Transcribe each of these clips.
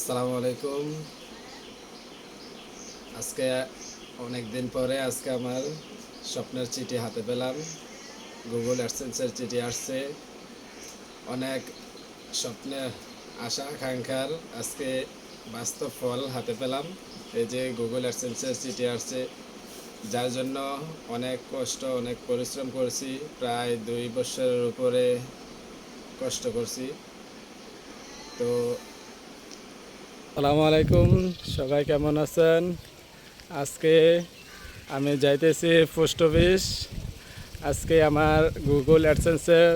আসসালামু আলাইকুম। আজকে অনেক দিন পরে আজকে আমার স্বপ্নের চিঠি হাতে পেলাম। গুগল অ্যাডসেন্সের চিঠি আসছে। অনেক স্বপ্নে আশা, আকাঙ্ক্ষার আজকে বাস্তব ফল হাতে পেলাম। এই যে গুগল অ্যাডসেন্সের চিঠি আসছে, যার জন্য অনেক কষ্ট, অনেক পরিশ্রম করছি। প্রায় দুই বছরের উপরে কষ্ট করছি। তো আসসালামু আলাইকুম সবাই কেমন আছেন? আজকে আমি যাইতেছি পোস্ট অফিস। আজকে আমার গুগল অ্যাডসেন্সের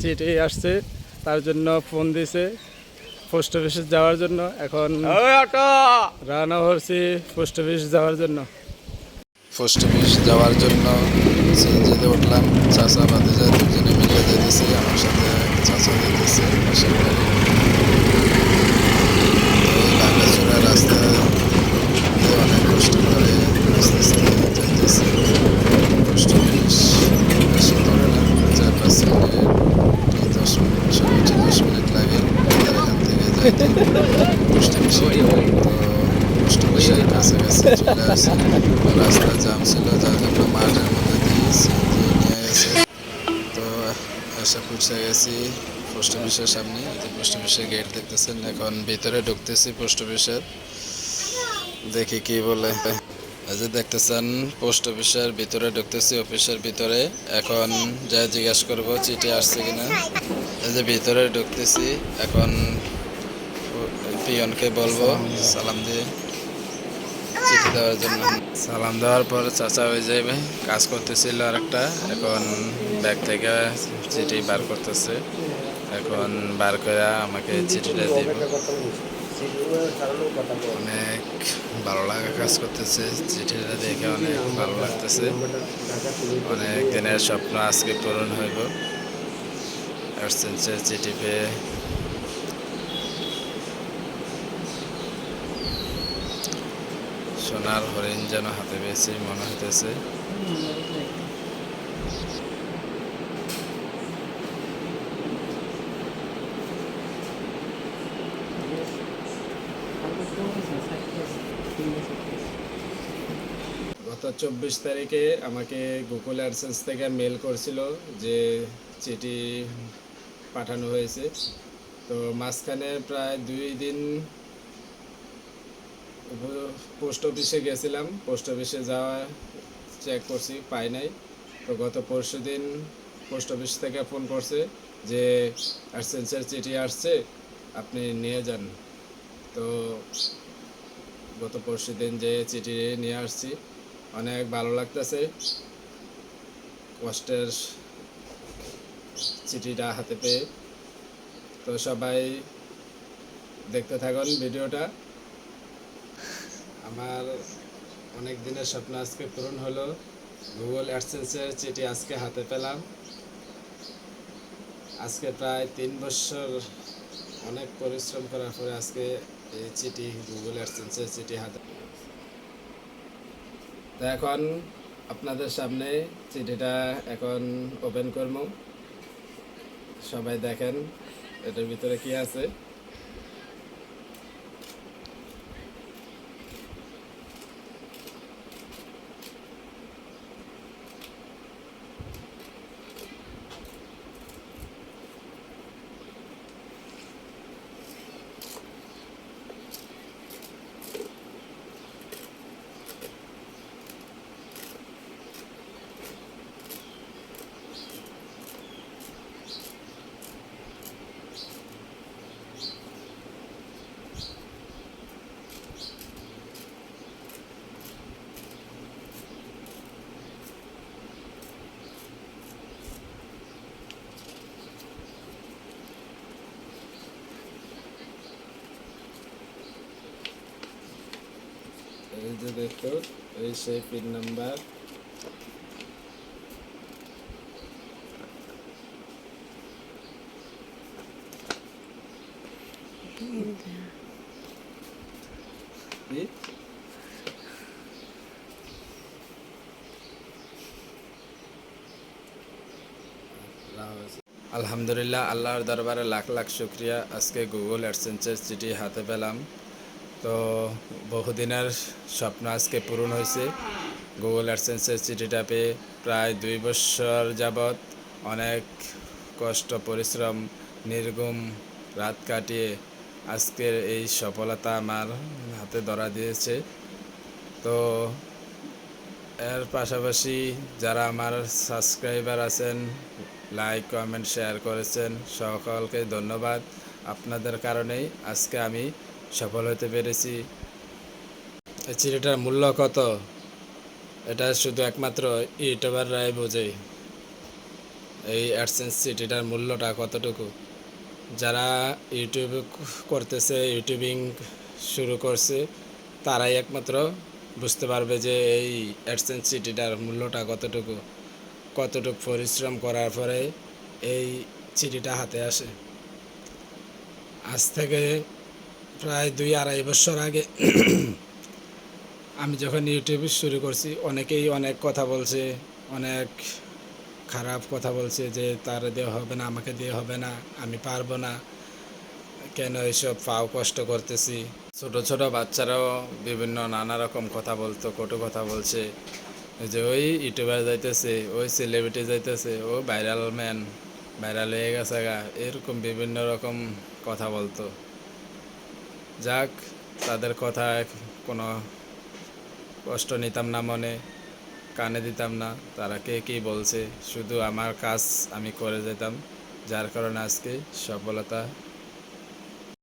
চিঠি আসছে তার জন্য ফোন দিছে পোস্ট অফিসে যাওয়ার জন্য। এখন রানা হচ্ছি পোস্ট অফিস যাওয়ার জন্য। পোস্ট অফিস যাওয়ার জন্য সিএনজিতে উঠলাম চাষা দুজনে মিলে যেতেছি আমার সাথে চাষা যেতেছে রাস্তা অনেক কষ্ট করে আস্তে আস্তে যাইতেছি অফিস বেশি করে না চার পাঁচ মিনিট দশ মিনিট সর্বোচ্চ দশ মিনিট লাগে আমাদের এখান থেকে যাইতে পোস্ট অফিসে তো পোস্ট অফিসের কাছাকাছি চলে আসি রাস্তা জাম ছিল যার জন্য মাঠের মধ্যে দিয়ে নিয়ে গেছে তো এসে পৌঁছে গেছি পোস্ট অফিসের সামনে পোস্ট অফিসের গেট দেখতেছেন, এখন ভিতরে ঢুকতেছি পোস্ট অফিসের। দেখি কি বলে। এই যে দেখতেছেন, পোস্ট অফিসের ভিতরে ঢুকতেছি, অফিসের ভিতরে। এখন যা জিজ্ঞেস করব, চিঠি আসছে কিনা। এই যে ভিতরে ঢুকতেছি, এখন পিয়নকে বলব, সালাম দিয়ে চিঠি দেওয়ার জন্য। সালাম দেওয়ার পর চাচা হয়ে যাবে কাজ করতেছিল আর একটা এখন ব্যাগ থেকে চিঠি বার করতেছে। এখন বার করে আমাকে চিঠিটা দিব। অনেক ভালো লাগা কাজ করতেছে চিঠিটা দেখে অনেক ভালো লাগতেছে। অনেক দিনের স্বপ্ন আজকে পূরণ হইব। অ্যাডসেন্সের চিঠি পেয়ে। সোনার হরিণ যেন হাতে পেয়েছি, মনে হইতেছে। চব্বিশ তারিখে আমাকে গুগল অ্যাডসেন্স থেকে মেল করছিল যে চিঠি পাঠানো হয়েছে। তো মাঝখানে প্রায় দুই দিন পোস্ট অফিসে গেছিলাম। পোস্ট অফিসে যাওয়া চেক করছি, পাই নাই। তো গত পরশু দিন পোস্ট অফিস থেকে ফোন করছে যে অ্যাডসেন্সের চিঠি আসছে, আপনি নিয়ে যান। তো গত পরশু দিন যে চিঠি নিয়ে আসছি অনেক ভালো লাগতেছে। কষ্টের চিঠিটা হাতে পেয়ে। তো সবাই দেখতে থাকুন ভিডিওটা। আমার অনেক দিনের স্বপ্ন আজকে পূরণ হলো। গুগল অ্যাডসেন্সের চিঠি আজকে হাতে পেলাম। আজকে প্রায় তিন বছর অনেক পরিশ্রম করার পরে আজকে এই চিঠি গুগল অ্যাডসেন্সের চিঠি হাতে তো এখন আপনাদের সামনে চিঠিটা এখন ওপেন করব। সবাই দেখেন এটার ভিতরে কি আছে এই যে দেখো এই সেই পিন নাম্বার আলহামদুলিল্লাহ আল্লাহর দরবারে লাখ লাখ শুক্রিয়া আজকে গুগল অ্যাডসেন্সের চিঠি হাতে পেলাম তো বহুদিনের স্বপ্ন আজকে পূরণ হয়েছে। গুগল অ্যাডসেন্সের চিঠিটা পেয়ে প্রায় দুই বছর যাবৎ অনেক কষ্ট, পরিশ্রম নির্গুম রাত কাটিয়ে আজকের এই সফলতা আমার হাতে ধরা দিয়েছে। তো এর পাশাপাশি যারা আমার সাবস্ক্রাইবার আছেন, লাইক, কমেন্ট, শেয়ার করেছেন, সকলকে ধন্যবাদ। আপনাদের কারণেই আজকে আমি সফল হতে পেরেছি। এই চিঠিটার মূল্য কত? এটা শুধু একমাত্র ইউটিউবাররাই বোঝে। এই অ্যাডসেন্স চিঠিটার মূল্যটা কতটুকু? যারা ইউটিউব করতেছে, ইউটিউবিং শুরু করছে, তারাই একমাত্র বুঝতে পারবে যে এই অ্যাডসেন্স চিঠিটার মূল্যটা কতটুকু। কতটুকু পরিশ্রম করার পরে এই চিঠিটা হাতে আসে। আজ থেকে প্রায় দুই আড়াই বছর আগে আমি যখন ইউটিউব শুরু করছি, অনেকেই অনেক কথা বলছে, অনেক খারাপ কথা বলছে যে তার দিয়ে হবে না, আমাকে দিয়ে হবে না, আমি পারব না, কেন এইসব পাও কষ্ট করতেছি? ছোট ছোট বাচ্চারাও বিভিন্ন নানা রকম কথা বলতো, কটু কথা বলছে যে ওই ইউটিউবার যাইতেছে, ওই সেলিব্রিটি যাইতেছে, ও ভাইরাল ম্যান ভাইরাল হয়ে গেছে গা, এরকম বিভিন্ন রকম কথা বলতো। যাক, তাদের কথায় কোনো কষ্ট নিতাম না মনে, কানে দিতাম না, তারা কে কী বলছে? শুধু আমার কাজ আমি করে যেতাম, যার কারণে আজকে সফলতা